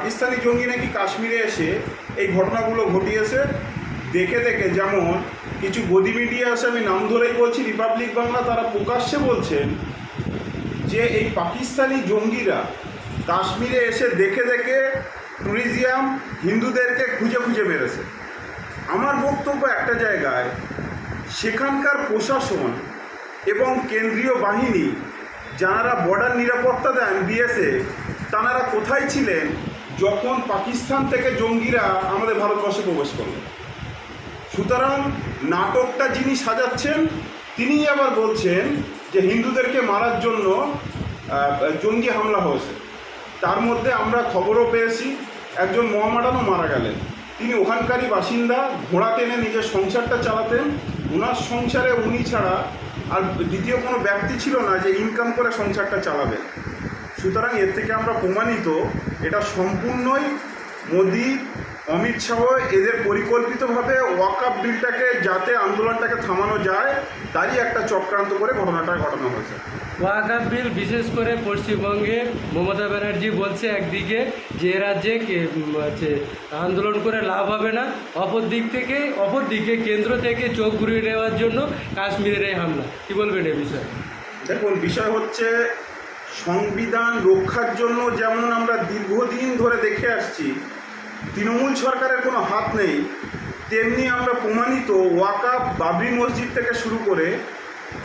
পাকিস্তানি জঙ্গি নাকি কাশ্মীরে এসে এই ঘটনাগুলো ঘটিয়েছে? দেখে দেখে যেমন কিছু গদি মিডিয়া আছে আমি নাম ধরেই বলছি, রিপাবলিক বাংলা তারা প্রকাশ্যে বলছেন যে এই পাকিস্তানি জঙ্গিরা কাশ্মীরে এসে দেখে দেখে ট্যুরিজিয়াম হিন্দুদেরকে খুঁজে খুঁজে মেরেছে। আমার বক্তব্য একটা জায়গায়, সেখানকার প্রশাসন এবং কেন্দ্রীয় বাহিনী, যারা বর্ডার নিরাপত্তা দেন বিএসএফ তাঁরা কোথায় ছিলেন? যখন পাকিস্তান থেকে জঙ্গিরা আমাদের ভারতবর্ষে প্রবেশ করল, সুতরাং নাটকটা যিনি সাজাচ্ছেন, তিনিই আবার বলছেন যে হিন্দুদেরকে মারার জন্য জঙ্গি হামলা হয়েছে। তার মধ্যে আমরা খবরও পেয়েছি, একজন মহামাডানও মারা গেলেন। তিনি ওখানকারই বাসিন্দা, ঘোড়া টেনে নিজের সংসারটা চালাতেন। ওনার সংসারে উনি ছাড়া আর দ্বিতীয় কোনো ব্যক্তি ছিল না যে ইনকাম করে সংসারটা চালাবে। সুতরাং এর থেকে আমরা প্রমাণিত এটা সম্পূর্ণই মোদি অমিত শাহ এদের পরিকল্পিতভাবে ওয়াকআপ বিলটাকে যাতে আন্দোলনটাকে থামানো যায় তারই একটা চক্রান্ত করে ঘটনাটা ঘটানো হয়েছে। ওয়াকাফ বিল বিশেষ করে পশ্চিমবঙ্গে মমতা ব্যানার্জি বলছে একদিকে যে রাজ্যে আন্দোলন করে লাভ হবে না অপর দিক থেকে অপর দিকে কেন্দ্র থেকে চোখ ঘুরিয়ে নেওয়ার জন্য কাশ্মীরের এই হামলা। কি বলবেন এ বিষয়ে? দেখুন বিষয় হচ্ছে সংবিধান রক্ষার জন্য যেমন আমরা দীর্ঘদিন ধরে দেখে আসছি, তৃণমূল সরকারের কোনো হাত নেই, তেমনি আমরা প্রমাণিত ওয়াকাপ বাবরি মসজিদ থেকে শুরু করে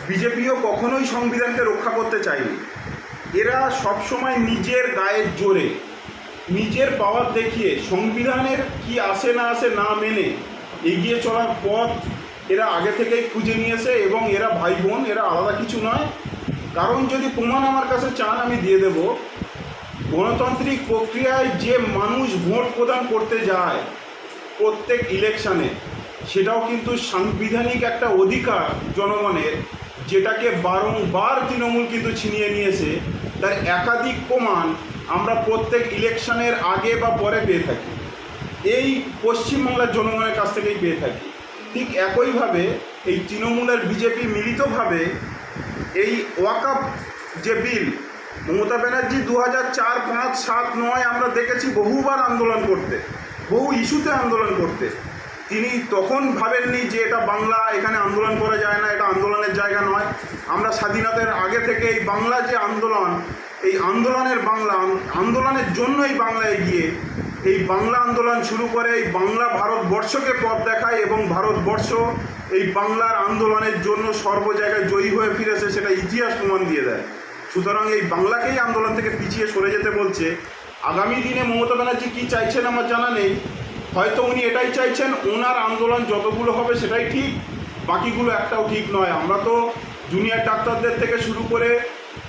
বিজেপিও কখনোই সংবিধানকে রক্ষা করতে চায়নি। এরা সবসময় নিজের গায়ের জোরে, নিজের পাওয়ার দেখিয়ে সংবিধানের কি আসে না আসে না মেনে এগিয়ে চলার পথ এরা আগে থেকেই খুঁজে নিয়েছে এবং এরা ভাই বোন, এরা আলাদা কিছু নয় কারণ যদি প্রমাণ আমার কাছে চান, আমি দিয়ে দেব। গণতান্ত্রিক প্রক্রিয়ায় যে মানুষ ভোট প্রদান করতে যায় প্রত্যেক ইলেকশানে, সেটাও কিন্তু সাংবিধানিক একটা অধিকার জনগণের, যেটাকে বারংবার তৃণমূল কিন্তু ছিনিয়ে নিয়েছে। তার একাধিক প্রমাণ আমরা প্রত্যেক ইলেকশনের আগে বা পরে পেয়ে থাকি। এই পশ্চিমবাংলার জনগণের কাছ থেকেই পেয়ে থাকি। ঠিক একইভাবে এই তৃণমূলের বিজেপি মিলিতভাবে এই ওয়াকাপ যে বিল, মমতা ব্যানার্জি দু হাজার চার পাঁচ সাত নয় আমরা দেখেছি বহুবার আন্দোলন করতে, বহু ইস্যুতে আন্দোলন করতে। তিনি তখন ভাবেননি যে এটা বাংলা, এখানে আন্দোলন করা যায় না, এটা আন্দোলনের জায়গা নয়। আমরা স্বাধীনতার আগে থেকে এই বাংলা যে আন্দোলন, এই আন্দোলনের বাংলা, আন্দোলনের জন্যই বাংলা এগিয়ে এই বাংলা আন্দোলন শুরু করে এই বাংলা ভারতবর্ষকে পথ দেখায় এবং ভারতবর্ষ এই বাংলার আন্দোলনের জন্য সর্ব জায়গায় জয়ী হয়ে ফিরেছে সেটা ইতিহাস প্রমাণ দিয়ে দেয়। সুতরাং এই বাংলাকেই আন্দোলন থেকে পিছিয়ে সরে যেতে বলছে। আগামী দিনে মমতা ব্যানার্জি কী চাইছেন আমার জানা নেই। হয়তো উনি এটাই চাইছেন, ওনার আন্দোলন যতগুলো হবে সেটাই ঠিক, বাকিগুলো একটাও ঠিক নয়। আমরা তো জুনিয়র ডাক্তারদের থেকে শুরু করে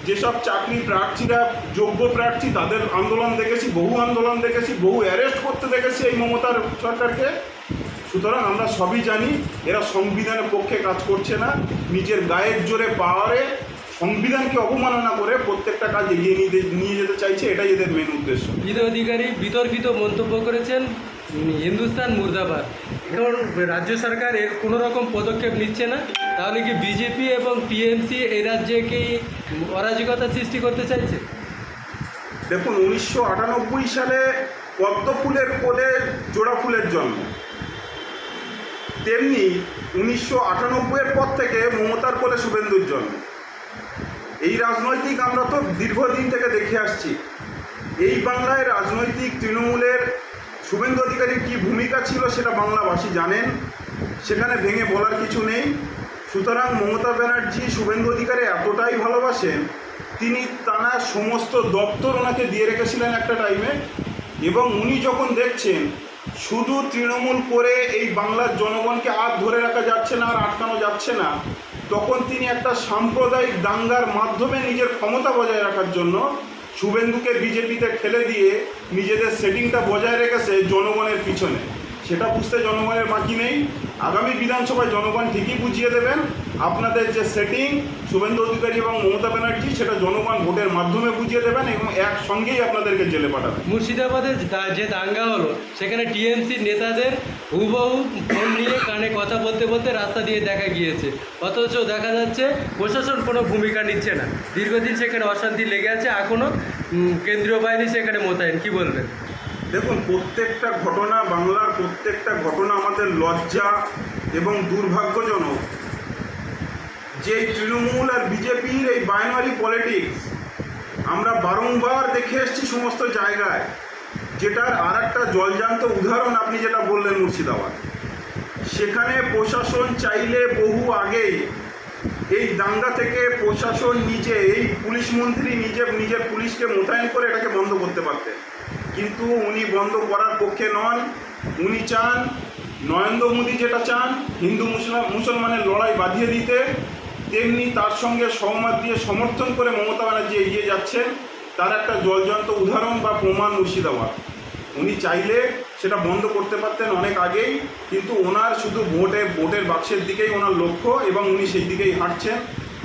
যেসব চাকরি প্রার্থীরা, যোগ্য প্রার্থী তাদের আন্দোলন দেখেছি, বহু আন্দোলন দেখেছি, বহু অ্যারেস্ট করতে দেখেছি এই মমতার সরকারকে। সুতরাং আমরা সবই জানি, এরা সংবিধানের পক্ষে কাজ করছে না। নিজের গায়ের জোরে পাওয়ারে সংবিধানকে অবমাননা করে প্রত্যেকটা কাজ এগিয়ে নিয়ে যেতে চাইছে, এটাই এদের মেন উদ্দেশ্য। ঈদ অধিকারী বিতর্কিত মন্তব্য করেছেন। হিন্দুস্তান মুর্দাবাদ। এখন রাজ্য সরকার এর কোনো রকম পদক্ষেপ নিচ্ছে না। তাহলে কি বিজেপি এবং টিএমসি এই রাজ্যে কি অরাজকতা সৃষ্টি করতে চাইছে? দেখুন, উনিশশো আটানব্বই সালে পদ্ম ফুলের কোলে জোড়া ফুলের জন্ম। তেমনি উনিশশো আটানব্বইয়ের পর থেকে মমতার কোলে শুভেন্দুর জন্ম। এই রাজনৈতিক আমরা তো দীর্ঘদিন থেকে দেখে আসছি। এই বাংলায় রাজনৈতিক তৃণমূলের শুভেন্দু অধিকারীর কী ভূমিকা ছিল সেটা বাংলাবাসী জানেন। সেখানে ভেঙে বলার কিছু নেই। সুতরাং মমতা ব্যানার্জি শুভেন্দু অধিকারী এতটাই ভালোবাসেন, তিনি তার সমস্ত দপ্তর ওনাকে দিয়ে রেখেছিলেন একটা টাইমে এবং উনি যখন দেখছেন শুধু তৃণমূল করে এই বাংলার জনগণকে আর ধরে রাখা যাচ্ছে না আর আটকানো যাচ্ছে না, তখন তিনি একটা সাম্প্রদায়িক দাঙ্গার মাধ্যমে নিজের ক্ষমতা বজায় রাখার জন্য শুভেন্দুকে বিজেপিতে ঠেলে দিয়ে নিজেদের সেটিংটা বজায় রেখেছে জনগণের পিছনে। সেটা বুঝতে জনগণের বাকি নেই। আগামী বিধানসভায় জনগণ ঠিকই বুঝিয়ে দেবেন। আপনাদের যে সেটিং শুভেন্দু অধিকারী এবং মমতা ব্যানার্জি, সেটা জনগণ ভোটের মাধ্যমে বুঝিয়ে দেবেন এবং একসঙ্গেই আপনাদেরকে জেলে পাঠাবেন। মুর্শিদাবাদে যে দাঙ্গা হলো, সেখানে টিএমসির নেতাদের হুবহু ফোন নিয়ে কানে কথা বলতে বলতে রাস্তা দিয়ে দেখা গিয়েছে। অথচ দেখা যাচ্ছে, প্রশাসন কোনো ভূমিকা নিচ্ছে না। দীর্ঘদিন সেখানে অশান্তি লেগে আছে এখনও কেন্দ্রীয় বাহিনী সেখানে মোতায়েন। কি বলবেন? দেখুন, প্রত্যেকটা ঘটনা, বাংলার প্রত্যেকটা ঘটনা আমাদের লজ্জা এবং দুর্ভাগ্যজনক। যে তৃণমূল আর বিজেপির এই বাইনারি পলিটিক্স আমরা বারংবার দেখে এসেছি সমস্ত জায়গায়, যেটার আর একটা জলজান্ত উদাহরণ আপনি যেটা বললেন মুর্শিদাবাদ। সেখানে প্রশাসন চাইলে বহু আগেই এই দাঙ্গা থেকে প্রশাসন নিজে, এই পুলিশ মন্ত্রী নিজে, নিজের পুলিশকে মোতায়েন করে এটাকে বন্ধ করতে পারতেন। কিন্তু উনি বন্ধ করার পক্ষে নন। উনি চান নরেন্দ্র মোদী যেটা চান, হিন্দু, মুসলমান, মুসলমানের লড়াই বাঁধিয়ে দিতে। তেমনি তার সঙ্গে সহমত দিয়ে সমর্থন করে মমতা ব্যানার্জি এগিয়ে যাচ্ছেন। তার একটা জলজন্ত উদাহরণ বা প্রমাণ মুর্শিদাবাদ। উনি চাইলে সেটা বন্ধ করতে পারতেন অনেক আগেই, কিন্তু ওনার শুধু ভোটে, ভোটের বাক্সের দিকেই ওনার লক্ষ্য এবং উনি সেই দিকেই হাঁটছেন।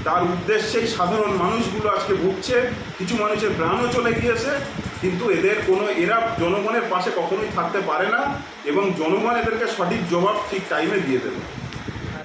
তার উদ্দেশ্যেই সাধারণ মানুষগুলো আজকে ভুগছে, কিছু মানুষের প্রাণও চলে গিয়েছে। কিন্তু এদের কোনো, এরা জনগণের পাশে কখনোই থাকতে পারে না এবং জনগণ এদেরকে সঠিক জবাব ঠিক টাইমে দিয়ে দেবে।